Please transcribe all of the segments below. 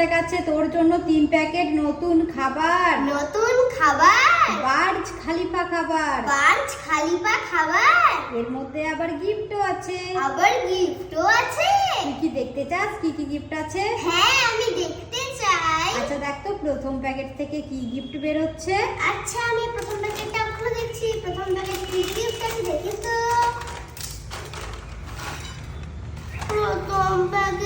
দেখাচ্ছে তোর জন্য তিন প্যাকেট নতুন খাবার। নতুন খাবার? বার্জ খালিফা খাবার। পাঁচ খালিপা খাবার? এর মধ্যে আবার গিফটও আছে। আবার গিফটও আছে? তুই কি দেখতে চাস? কি কি গিফট আছে? হ্যাঁ আমি দেখতে চাই। আচ্ছা দেখ তো প্রথম প্যাকেট থেকে কি গিফট বেরোচ্ছে। আচ্ছা আমি প্রথম প্যাকেটটা খুলে দেখছি। প্রথম প্যাকেট কি গিফট আছে দেখি তো। প্রথম প্যাকেটে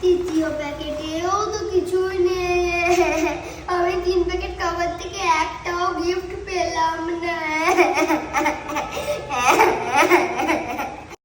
তৃতীয় প্যাকেটেও তো কিছুই নেই। আমি তিন প্যাকেট খাবার থেকে একটাও গিফট পেলাম না।